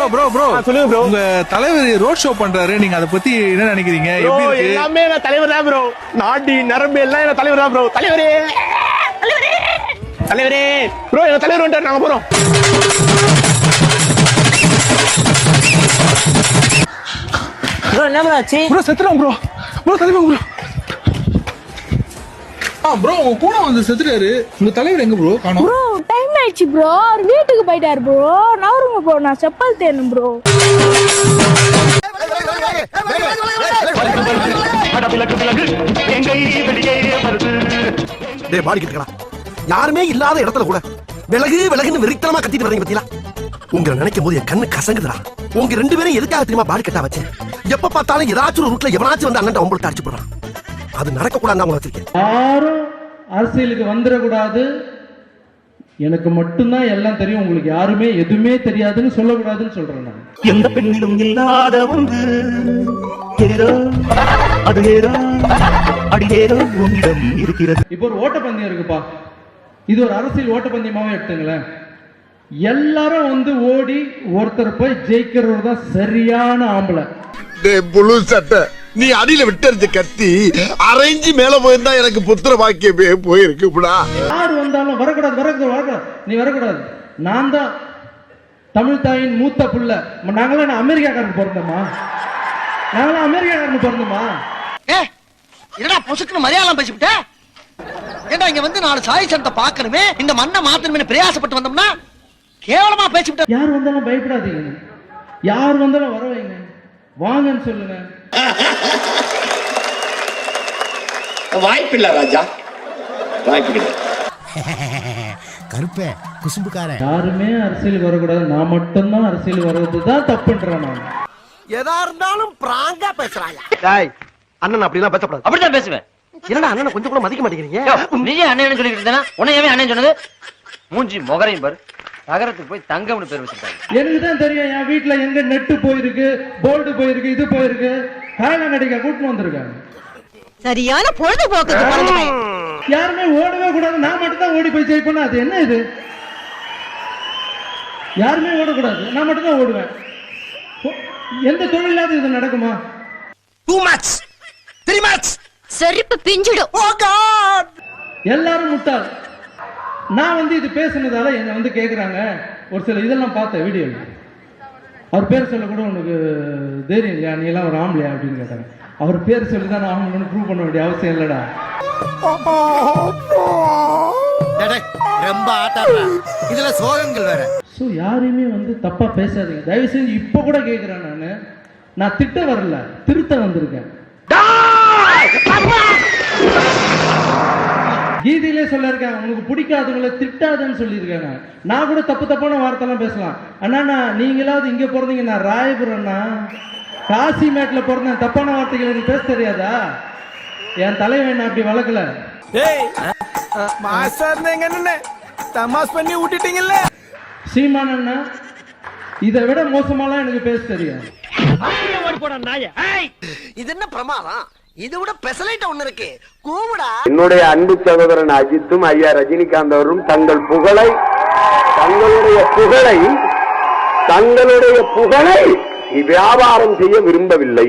Bro bro bro சொல்லுங்க bro. உங்க தலைவர் ரோட் ஷோ பண்றாரு. நீங்க அதை பத்தி என்ன நினைக்கிறீங்க? ப்ரோ எப்படி இருக்கு? எல்லாமே நான் தலைவர் தான் ப்ரோ நாடி நரம்பு எல்லாம் என்ன தலைவர் தான் ப்ரோ தலைவரே! தலைவரே! தலைவரே! ப்ரோ என்ன தலைவர் வந்துட்டார். நாங்க போறோம். ப்ரோ என்ன ப்ரோ ஆச்சு? ப்ரோ செத்துறான் ப்ரோ ப்ரோ தலைவர் ப்ரோ ஆ ப்ரோ உங்க கூட வந்து செத்துட்டாரு. உங்க தலைவர் எங்க ப்ரோ காணோம். ப்ரோ ஆயிடுச்சு ப்ரோ அவர் வீட்டுக்கு போயிட்டாரு ப்ரோ நவருங்க ப்ரோ நான் செப்பல் தேனும் ப்ரோ டேய் பாடி கிட்டுக்கலாம் யாருமே இல்லாத இடத்துல கூட விலகு விலகுன்னு வெறித்தனமா கத்திட்டு வரீங்க பத்தியா? உங்களை நினைக்கும் போது என் கண்ணு கசங்குதுடா. உங்க ரெண்டு பேரும் எதுக்காக தெரியுமா பாடி கட்டா வச்சேன் எப்ப பார்த்தாலும் ஏதாச்சும் ஒரு ரூட்ல எவனாச்சும் வந்து அண்ணன் உங்களுக்கு அடிச்சு போடுறான் அது நடக்க கூடாது வச்சிருக்கேன். யாரும் அரசியலுக்கு வந்துடக்கூடாது. எனக்கு மட்டும்தான் எல்லாம் தெரியும். உங்களுக்கு யாருமே எதுவுமே தெரியாதுன்னு சொல்லக்கூடாதுன்னு சொல்றேன் நான். எந்த பெண்ணிலும் இல்லாத ஒன்று. அது ஏதோ அடி ஏதோ உன்னிடம் இருக்கிறது. இப்போ ஒரு ஓட்டப்பந்தயம் இருக்குப்பா. இது ஒரு அரசியல் ஓட்டப்பந்தயமாவே எடுத்துங்களேன். எல்லாரும் வந்து ஓடி ஒருத்தர் போய் ஜெயிக்கிறவர் தான் சரியான ஆம்பளை. புழு சட்டை. நீ அடியில விட்டறிஞ்ச கத்தி அரைஞ்சு மேல போயிருந்தா எனக்கு புத்திர பாக்கியமே போயிருக்குடா யார் வந்தாலும் வரக்கூடாது வரக்கூடாது வரக்கூடாது. நீ வரக்கூடாது. நான் தான் தமிழ் தாயின் மூத்த புள்ள. நாங்களாம் அமெரிக்காக்காரன் பிறந்தோமா? நாங்களாம் அமெரிக்காக்காரன் பிறந்தோமா? என்னடா பொசுக்குன்னு மலையாளம் பேசிவிட்ட? ஏண்டா இங்க வந்து நாலு சாய் சனத்தை பார்க்கணுமே? இந்த மண்ணை மாத்தணுமே பிரயாசப்பட்டு வந்தோம்னா கேவலமா பேசிவிட்ட யார் வந்தாலும் பயப்படாதீங்க. யார் வந்தாலும் வர வைங்க. வாங்கன்னு சொல்லுங்க. வாய்ப்பில்ல ராஜா. வாய்ப்பு கிடையாது கருப்பே குசும்புக்காரன். யாருமே அரசியல் வரக்கூடாது. நான் மட்டும்தான் அரசியல் வர்றது தான் தப்புன்றேன் நான். எதா இருந்தாலும் பிராங்கா பேசுறாங்க டேய் அண்ணன் அப்படிலாம் பேசக்கூடாது. அப்படிதான் பேசுவேன். என்னடா அண்ணனை கொஞ்சம் கூட மதிக்க மாட்டேங்கிறீங்க? நீயே அண்ணன் சொல்லிட்டு இருந்தேனா உன்னையவே அண்ணன் சொன்னது? மூஞ்சி முகரையும் பாரு. நகரத்துக்கு போய் தங்கம்னு பேர் வச்சிருக்காங்க. எனக்கு தான் தெரியும் என் வீட்டுல எங்க நெட்டு போயிருக்கு போல்டு போயிருக்கு இது போயிருக்கு? காயலாம் நடிக்க கூட்டின்னு வந்திருக்காங்க. சரியான பொழுதுபோக்கு யாருமே ஓடவே கூடாது. நான் மட்டும் தான் ஓடி போய் ஜெயிப்பேன்னா அது என்ன இது? யாருமே ஓடக்கூடாது. நான் மட்டும் தான் ஓடுவேன் எந்த தொழிலாவது இது நடக்குமா? டூ மேட்ச் த்ரீ மேட்ச் செருப்பு பிஞ்சிடும். ஓ காட் எல்லாரும் முட்டாள். நான் வந்து இது பேசுனதால என்னை வந்து கேட்குறாங்க ஒரு சில இதெல்லாம் பார்த்தேன் வீடியோ அவர் பேர் சொல்ல கூட உனக்கு தைரியம் இல்லையா? நீ எல்லாம் ஒரு ஆம்பளையா அப்படின்னு கேட்டாங்க. அவர் பேர் சொல்லி தான் நான் ஆம்பளைன்னு ப்ரூவ் பண்ண வேண்டிய அவசியம் இல்லடா. ரொம்ப ஆட்டாடுற இதுல சோகங்கள் வேற. ஸோ யாரையுமே வந்து தப்பா பேசாதீங்க. தயவு செஞ்சு இப்போ கூட கேட்குறேன் நான். நான் திட்ட வரல. திருத்த வந்திருக்கேன். கீதையிலே சொல்லியிருக்காங்க உனக்கு பிடிக்காதவங்களை திட்டாதன்னு சொல்லியிருக்காங்க. நான் கூட தப்பு தப்பான வார்த்தைலாம் பேசலாம். அண்ணா நீங்களாவது இங்க பிறந்தீங்க. நான் ராயபுரம்னா காசி மேட்ல பிறந்தேன் தப்பான வார்த்தைகள் எனக்கு பேச தெரியாதா? என் தலைவன் என்ன அப்படி வளர்க்கல? மாஸ்டர் நீங்க என்ன தமாஸ் பண்ணி விட்டுட்டீங்கல்ல சீமான் அண்ணா இதை விட மோசமாலாம் எனக்கு பேச தெரியும் இது என்ன பிரமாதம்? இதை விட பெசலைட் ஒண்ணு இருக்கு. கூவுடா. என்னுடைய அன்பு சகோதரன் அஜித்தும் ஐயா ரஜினிகாந்த் அவரும் தங்கள் புகழை தங்களுடைய புகழை தங்களுடைய புகழை வியாபாரம் செய்ய விரும்பவில்லை.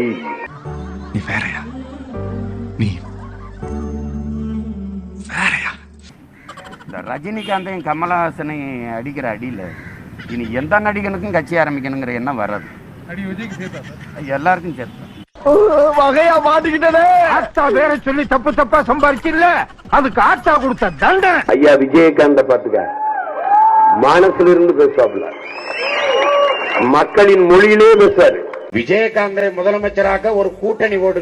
நீ வேறயா? நீ வேறயா? இந்த ரஜினிகாந்தையும் கமலஹாசனையும் அடிக்கிற அடியில இனி எந்த நடிகனுக்கும் கட்சி ஆரம்பிக்கணுங்கிற எண்ணம் வராது. எல்லாருக்கும் சேர்த்து. வகையா மாட்டிக்கிட்டே ஆத்தா வேற சொல்லி தப்பு தப்பா சம்பாதிச்சில்ல அதுக்கு ஆத்தா கொடுத்த தண்டனை. ஐயா விஜயகாந்த பாத்துக்க மனசுல இருந்து பேசுவாப்ல மக்களின் மொழியிலே பேசுவாரு. விஜயகாந்தை முதலமைச்சராக ஒரு கூட்டணி ஓட்டு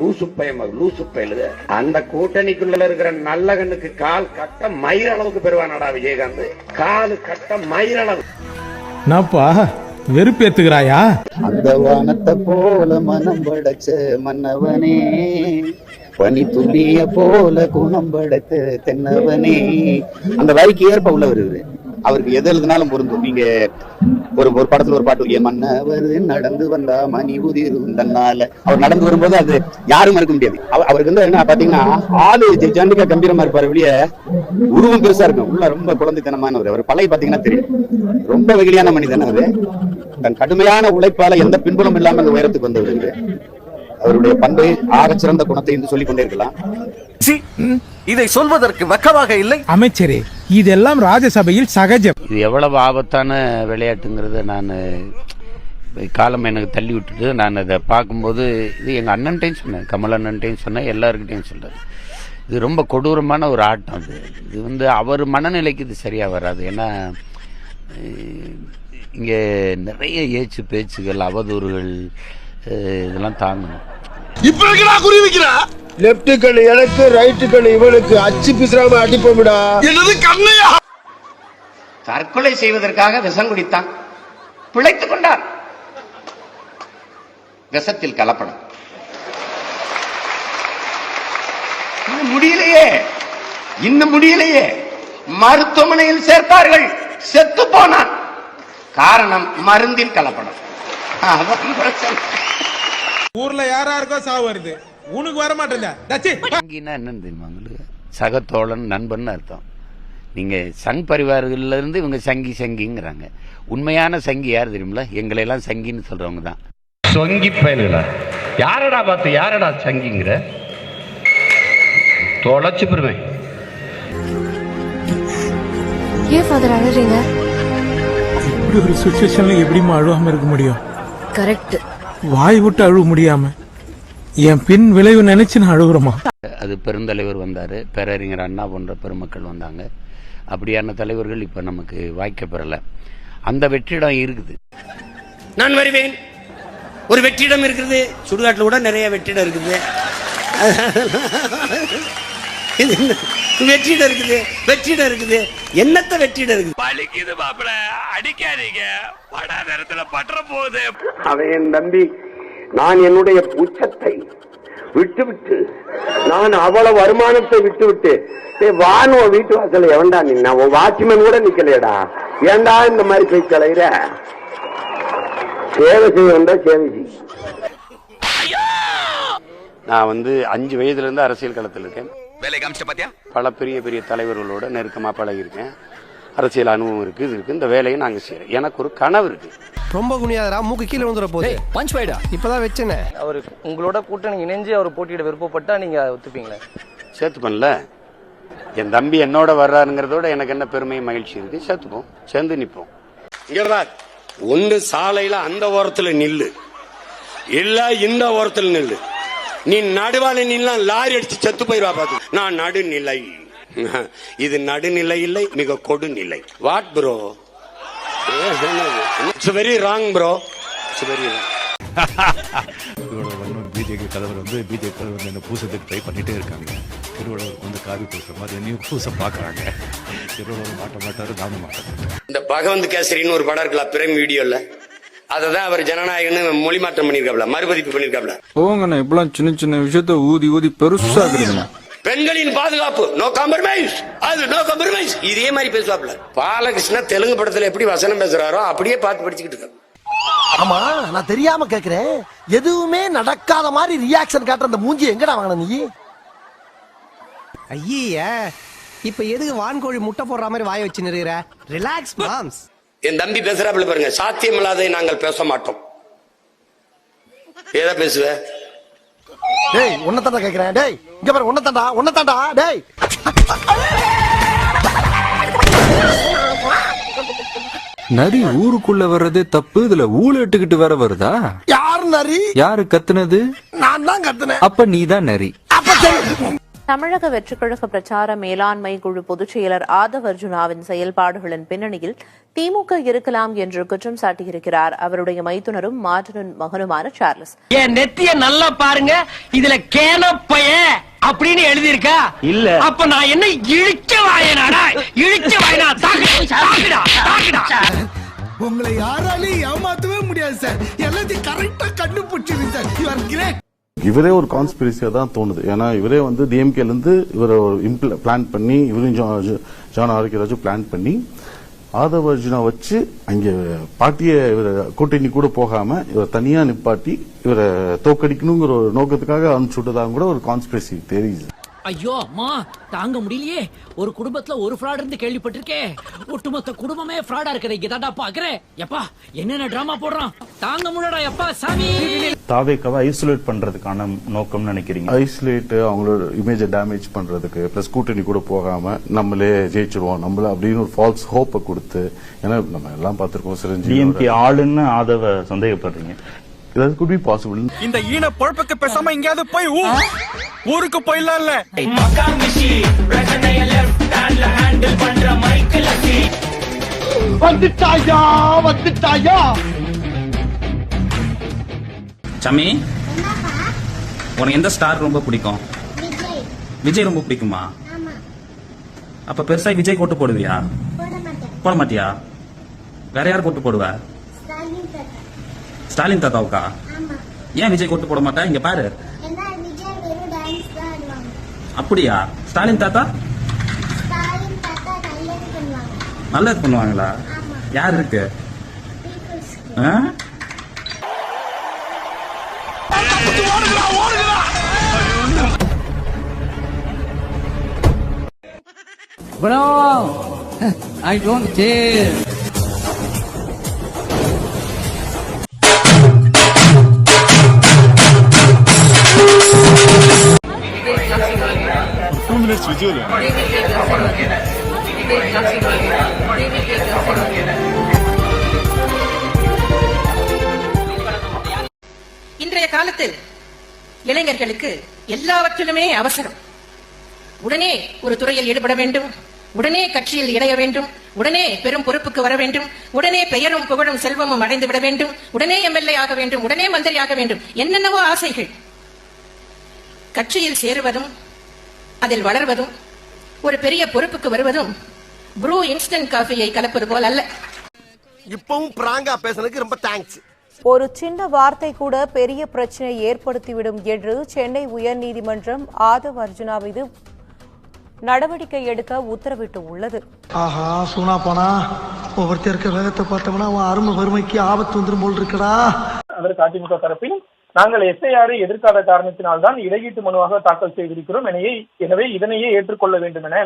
லூசு பயம் லூசு பயலு அந்த கூட்டணிக்குள்ள இருக்கிற நல்லகனுக்கு கால் கட்ட மயிர் அளவுக்கு பெறுவானடா விஜயகாந்த். கால் கட்ட மயிர் அளவு என்னப்பா? வெறுப்பேத்துகிறாயா? அந்த வானத்தை போல மனம் படைச்ச மன்னவனே பனி துணிய போல குணம் படைத்த தென்னவனே. அந்த வரிக்கு ஏற்ப உள்ளவர் இவரு. அவருக்கு எது எழுதினாலும் பொருந்தும். நீங்க ஒரு ஒரு படத்துல ஒரு பாட்டு என் மன்னவர் நடந்து வந்தா மணி உதிரும் தன்னால. அவர் நடந்து வரும்போது அது யாரும் மறுக்க முடியாது. அவ- அவருக்கு வந்து என்ன பாத்தீங்கன்னா ஆளு ஜண்டிகா கம்பீரமா இருப்பாரு வெளிய உருவம் பெருசா இருக்கும். உள்ள ரொம்ப குழந்தைத்தனமானவர். அவர் பழைய பாத்தீங்கன்னா தெரியும். ரொம்ப வெகுளியான மனிதன் அவரு. தன் கடுமையான உழைப்பால எந்த பின்புலம் இல்லாம இந்த உயரத்துக்கு வந்தவர். அவருடைய பண்பை ஆகச் சிறந்த குணத்தை என்று சொல்லிக் கொண்டே இருக்கலாம் இதை சொல்வதற்கு வெக்கமாக இல்லை. அமைச்சரே இதெல்லாம் ராஜசபையில் சகஜம். இது எவ்வளவு ஆபத்தான விளையாட்டுங்கிறத நான் காலம் எனக்கு தள்ளி விட்டுட்டு நான் அதை பார்க்கும்போது இது எங்கள் அண்ணன்ட்டையும் சொன்னேன் கமல் அண்ணன்ட்டையும் சொன்னேன் எல்லாருக்கிட்டையும் சொல்கிறேன் இது ரொம்ப கொடூரமான ஒரு ஆட்டம் அது. இது வந்து அவர் மனநிலைக்கு இது சரியாக வராது. ஏன்னா இங்கே நிறைய ஏச்சு பேச்சுகள் அவதூறுகள் இதெல்லாம் தாங்கணும். இப்ப குறி வைக்கிறா? லெப்ட் கண்ணு எனக்கு ரைட் கண்ணு இவனுக்கு. அச்சு பிசுறாம அடிப்போம்டா. என்னது கண்ணையா? தற்கொலை செய்வதற்காக விஷம் குடித்தான். பிழைத்துக் கொண்டார் விஷத்தில் கலப்படம். இன்னும் முடியலையே. இன்னும் முடியலையே. மருத்துவமனையில் சேர்த்தார்கள். செத்து போனான். காரணம் மருந்தின் கலப்படம். ஊர்ல யாரா இருக்கோ சாவு வருது. உனக்கு வர மாட்டேன் என்னன்னு தெரியுமா உங்களுக்கு? சக தோழன் நண்பன் அர்த்தம். நீங்க சங் பரிவார்கள்ல இருந்து இவங்க சங்கி சங்கிங்கிறாங்க. உண்மையான சங்கி யார் தெரியுமில எங்களை எல்லாம் சங்கின்னு சொல்றவங்க தான். சொங்கி பயலுகளா? யாரடா பார்த்து யாரடா சங்கிங்கிற? தொலைச்சு பெருமை ஏன் ஃபாதர் அழறீங்க? இப்படி ஒரு சுச்சுவேஷன்ல எப்படிமா அழுவாம இருக்க முடியும்? கரெக்ட் வாய் விட்டு அழுவ முடியாம. என் பின் விளைவு நினைச்சு நான் அழுகுறமா அது பெருந்தலைவர் வந்தாரு. பேரறிஞர் அண்ணா போன்ற பெருமக்கள் வந்தாங்க. அப்படியான தலைவர்கள் இப்ப நமக்கு வாய்க்க பெறல. அந்த வெற்றிடம் இருக்குது. நான் வருவேன். ஒரு வெற்றிடம் இருக்குது. சுடுகாட்டில் கூட நிறைய வெற்றிடம் இருக்குது? வெற்றிடம் இருக்குது வெற்றிடம் இருக்குது. என்னத்த வெற்றிடம் இருக்குது? பழிக்குது மாப்பிள அடிக்காதீங்க. படா நேரத்துல பற்ற போகுது. அவன் என் தம்பி நான் என்னுடைய உச்சத்தை விட்டுவிட்டு நான் அவ்வளவு வருமானத்தை விட்டுவிட்டு வான்னு உன் வீட்டு வாசல்ல எவன்டா நின்னா? உன் வாட்ச்மேன் கூட நிக்கலையடா. ஏன்டா இந்த மாதிரி போய் கலையிற சேவை செய்ய வந்தா சேவை செய். நான் வந்து அஞ்சு வயதுல இருந்து அரசியல் களத்தில் இருக்கேன். வேலை காமிச்ச பாத்தியா? பல பெரிய பெரிய தலைவர்களோட நெருக்கமா பழகியிருக்கேன். அரசியல் அனுபவம் இருக்கு இது இருக்கு. இந்த வேலையை நாங்க செய்யறோம். எனக்கு ஒரு கனவு இருக்கு. ரொம்ப குனியாதரா மூக்கு கீழே வந்துட போகுது. பஞ்ச் வைடா இப்பதான் வச்சேனே. அவர் உங்களோட கூட்டணி இணைஞ்சு அவர் போட்டியிட விருப்பப்பட்டா நீங்க ஒத்துப்பீங்களா? சேர்த்துப்பேன்ல. என் தம்பி என்னோட வர்றாருங்கிறதோட எனக்கு என்ன பெருமை மகிழ்ச்சி இருக்கு. சேர்த்துப்போம். சேர்ந்து நிப்போம். ஒன்னு சாலையில அந்த ஓரத்துல நில்லு. இல்ல இந்த ஓரத்துல நில்லு. நீ நடுவால நின்னா லாரி அடிச்சு செத்து போயிருவா பாத்து. நான் நடுநிலை. இது நடுநிலை இல்லை மிக கொடுநிலை. What bro it's very wrong bro it's very wrong BJP தலைவர் வந்து பிஜேபி தலைவர் வந்து என்ன பூசத்துக்கு ட்ரை பண்ணிட்டே இருக்காங்க. திருவள்ளுவருக்கு வந்து காவி பூசுற மாதிரி என்னையும் பூச பாக்குறாங்க திருவள்ளுவர் மாட்ட மாட்டாரு நானும் மாட்டேன். இந்த பகவந்த் கேசரின்னு ஒரு படம் இருக்குல்ல பிரைம் வீடியோல. அதை தான் அவர் ஜனநாயகன்னு மொழி மாற்றம் பண்ணிருக்காப்ல மறுபதிப்பு பண்ணிருக்காப்ல போங்கண்ணா இப்பெல்லாம் சின்ன சின்ன விஷயத்த ஊதி ஊதி பெருசாக்குறீங்க பெண்களின் பாதுகாப்பு நோ காம்ப்ரமைஸ் அது நோ காம்ப்ரமைஸ் இதே மாதிரி பேசுவாப்ல. பாலகிருஷ்ண தெலுங்கு படத்துல எப்படி வசனம் பேசுறாரோ அப்படியே பார்த்து படிச்சுக்கிட்டு இருக்காங்க ஆமா நான் தெரியாம கேக்குறேன். எதுவுமே நடக்காத மாதிரி ரியாக்ஷன் காட்டுற அந்த மூஞ்சி எங்கடா வாங்கின நீ? ஐய இப்ப எதுக்கு வான்கோழி முட்டை போடுற மாதிரி வாய வச்சு நிறுகிற ரிலாக்ஸ் மாம்ஸ் என் தம்பி பேசுறாப்புல பாருங்க. சாத்தியமில்லாததை நாங்கள் பேச மாட்டோம். ஏதா பேசுவ? டேய் உன்னதாண்டா கேக்குறேன். டேய் இங்க பாரு உன்னதாண்டா உன்னதாண்டா டேய். நரி ஊருக்குள்ள வர்றதே தப்பு இதுல ஊழட்டுக்கிட்டு வேற வருதா? யார் நரி? யாரு கத்துனது? நான் தான் கத்துனேன். அப்ப நீதான் நரி. அப்ப தமிழக வெற்றிக்கழக பிரச்சார மேலாண்மை குழு பொதுச் செயலர் ஆதவ் அர்ஜுனாவின் செயல்பாடுகளின் பின்னணியில் திமுக இருக்கலாம் என்று குற்றம் சாட்டியிருக்கிறார். அவருடைய மைத்துனரும் மார்டினின் மகனுமான சார்லஸ். என் நெத்திய நல்லா பாருங்க. இதுல கேனப்பைய அப்படின்னு எழுதியிருக்கா? இல்ல. அப்ப நான் என்ன இழிச்ச வாயனாடா? இழிச்ச வாயனா? உங்களை யாராலையும் ஏமாத்தவே முடியாது சார். எல்லாத்தையும் கரெக்டா கண்டுபிடிச்சிருங்க சார். யூ ஆர் கிரேட் இவரே ஒரு கான்ஸ்பிரசியா தான் தோணுது. ஏன்னா இவரே வந்து டிஎம்கேல இருந்து இவரை பிளான் பண்ணி இவரும் ஜான் ஆரோக்கியராஜும் பிளான் பண்ணி ஆதவ அர்ஜுனா வச்சு அங்கே பாட்டியை இவரை கூட்டணி கூட போகாம இவரை தனியா நிப்பாட்டி இவரை தோக்கடிக்கணுங்கிற ஒரு நோக்கத்துக்காக அனுப்பிச்சு விட்டதாக கூட ஒரு கான்ஸ்பிரசி தெரியுது ஐயோ அம்மா தாங்க முடியலையே. ஒரு குடும்பத்துல ஒரு ஃப்ராட் இருந்து கேள்விப்பட்டிருக்கேன் ஒட்டுமொத்த குடும்பமே ஃப்ராடா இருக்கிற இதாடா பாக்குறேன். எப்பா என்னென்ன டிராமா போடுறான்? தாங்க முடியடா எப்பா சாமி. தாவேக்காவை ஐசோலேட் பண்றதுக்கான நோக்கம் நினைக்கிறீங்க? ஐசோலேட் அவங்களோட இமேஜை டேமேஜ் பண்றதுக்கு பிளஸ் கூட்டணி கூட போகாம நம்மளே ஜெயிச்சிருவோம். நம்மள அப்படின்னு ஒரு ஃபால்ஸ் ஹோப்பை கொடுத்து ஏன்னா நம்ம எல்லாம் பார்த்திருக்கோம் சிரஞ்சீவி ஆளுன்னு Aadhav சந்தேகப்படுறீங்க. That could be possible. இந்த ஈன பொழப்புக்கு பேசாம எங்கேயாவது போய் ஊருக்கு போயிடலாம் இல்ல. வந்துட்டாயா வந்துட்டாயா? சமி உனக்கு எந்த ஸ்டார் ரொம்ப பிடிக்கும்? விஜய் ரொம்ப பிடிக்குமா? அப்ப பெருசா விஜய் கோட்டு போடுவியா? போட மாட்டியா? வேற யார் கோட்டு போடுவ? ஸ்டாலின் தாத்தாவுக்கா? ஏன் விஜய் கோட்டு போட மாட்டா? இங்க பாரு. அப்படியா? ஸ்டாலின் தாத்தா? நல்லது பண்ணுவாங்களா? யார் இருக்கு? ஆ? Bro, I don't care. இன்றைய காலத்தில் இளைஞர்களுக்கு எல்லாவற்றிலுமே அவசரம். உடனே ஒரு துறையில் ஈடுபட வேண்டும் உடனே கட்சியில் இணைய வேண்டும் உடனே பெரும் பொறுப்புக்கு வர வேண்டும் உடனே பெயரும் புகழும் செல்வமும் அடைந்து விட வேண்டும் உடனே எம்எல்ஏ ஆக வேண்டும் உடனே மந்திரி ஆக வேண்டும் என்னென்னவோ ஆசைகள். கட்சியில் சேருவதும் அதில் வளர்வதும் ஒரு பெரிய பொறுப்புக்கு வருவதும் ப்ரூ இன்ஸ்டன்ட் காஃபியை கலப்பது போல் அல்ல. இப்பவும் பிராங்கா பேசுனதுக்கு ரொம்ப தேங்க்ஸ் ஒரு சின்ன வார்த்தை கூட பெரிய பிரச்சனை ஏற்படுத்திவிடும் என்று சென்னை உயர்நீதிமன்றம் ஆதவ் அர்ஜுனா மீது நடவடிக்கை எடுக்க உத்தரவிட்டு உள்ளது. ஆஹா சூனா போனா ஒவ்வொருத்தர் இருக்க வேகத்தை பார்த்தோம்னா அவன் அருமை வறுமைக்கு ஆபத்து வந்துரும் போல் இருக்கடா. அதற்கு அதிமுக தரப்பில் நாங்கள் எஸ்ஐஆரை எதிர்க்காத காரணத்தினால்தான் இடையீட்டு மனுவாக தாக்கல் செய்திருக்கிறோம். எனவே எனவே இதனையே ஏற்றுக்கொள்ள வேண்டும் என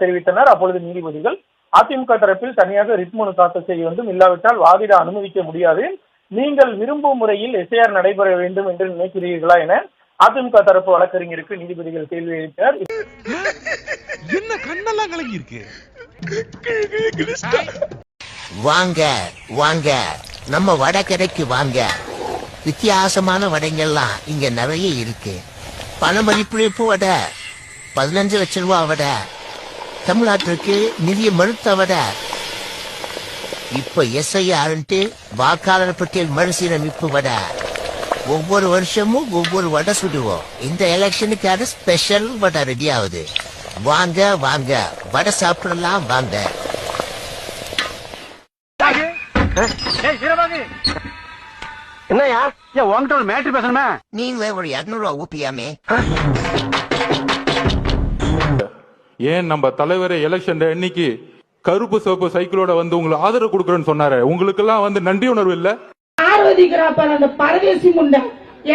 தெரிவித்தனர். அப்பொழுது நீதிபதிகள் அதிமுக தரப்பில் தனியாக ரிட் மனு தாக்கல் செய்ய வேண்டும். இல்லாவிட்டால் வாதிட அனுமதிக்க முடியாது. நீங்கள் விரும்பும் முறையில் எஸ்ஐஆர் நடைபெற வேண்டும் என்று நினைக்கிறீர்களா என அதிமுக தரப்பு வழக்கறிஞருக்கு நீதிபதிகள் கேள்வி எழுப்பினர். என்ன கண்ணெல்லாம் கலங்கி இருக்கு வாங்க வாங்க. நம்ம வடகரைக்கு வாங்க. வித்தியாசமான வடைங்கள்லாம் இங்க நிறைய இருக்கு. பண மதிப்பிழப்பு வடை பதினஞ்சு லட்சம் ரூபா வடை தமிழ்நாட்டிற்கு நிதிய மறுத்த வடை. இப்ப எஸ்ஐஆர்ன்ட்டு வாக்காளர் பட்டியல் மறுசீரமைப்பு வடை. ஒவ்வொரு வருஷமும் ஒவ்வொரு வடை சுடுவோம். இந்த எலெக்ஷனுக்கான ஸ்பெஷல் வடை ரெடி ஆகுது வாங்க வாங்க. வடை சாப்பிடலாம் வாங்க. என்னையா ஏன் உங்ககிட்ட ஒரு மேட்ரு பேசணுமே? நீங்க ஒரு இரநூறுவா ஊப்பியாமே. ஏன் நம்ம தலைவர் எலெக்ஷன் இன்னைக்கு கருப்பு சிவப்பு சைக்கிளோட வந்து உங்களுக்கு ஆதரவு கொடுக்குறேன்னு சொன்னாரு. உங்களுக்கு எல்லாம் வந்து நன்றி உணர்வு இல்ல ஆரோதிக்கிறாப்பார் அந்த பரதேசி முண்டை.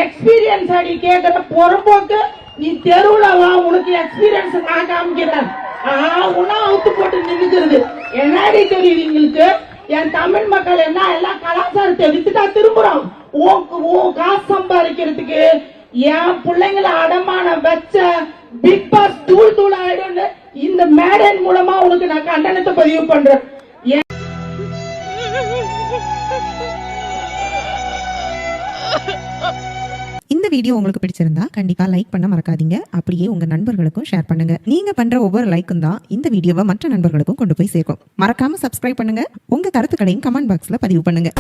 எக்ஸ்பீரியன்ஸ் அடி கேட்கற பொறம்போக்கு நீ தெருவுல வா உனக்கு எக்ஸ்பீரியன்ஸ் நான் காமிக்கிறேன். உன்னா அவுத்து போட்டு நின்னுக்கிறது. என்னடி தெரியுது எங்களுக்கு என் தமிழ் மக்கள் என்ன எல்லாம் கலாச்சாரத்தை வித்துட்டா திரும்புறோம் உன் உன் காசு சம்பாதிக்கிறதுக்கு என் பிள்ளைங்களை அடமானம் வச்ச பிக் பாஸ் தூள் தூள் ஆயிடும்னு இந்த மேடன் மூலமா உனக்கு நான் கண்டனத்தை பதிவு பண்றேன். இந்த வீடியோ உங்களுக்கு பிடிச்சிருந்தா கண்டிப்பா லைக் பண்ண மறக்காதீங்க. அப்படியே உங்க நண்பர்களுக்கும் ஷேர் பண்ணுங்க. நீங்க பண்ற ஒவ்வொரு லைக்கும் தான் இந்த வீடியோவை மற்ற நண்பர்களுக்கும் கொண்டு போய் சேர்க்கும். மறக்காம சப்ஸ்கிரைப் பண்ணுங்க. உங்க கருத்துக்களையும் கமெண்ட் பாக்ஸ்ல பதிவு பண்ணுங்க.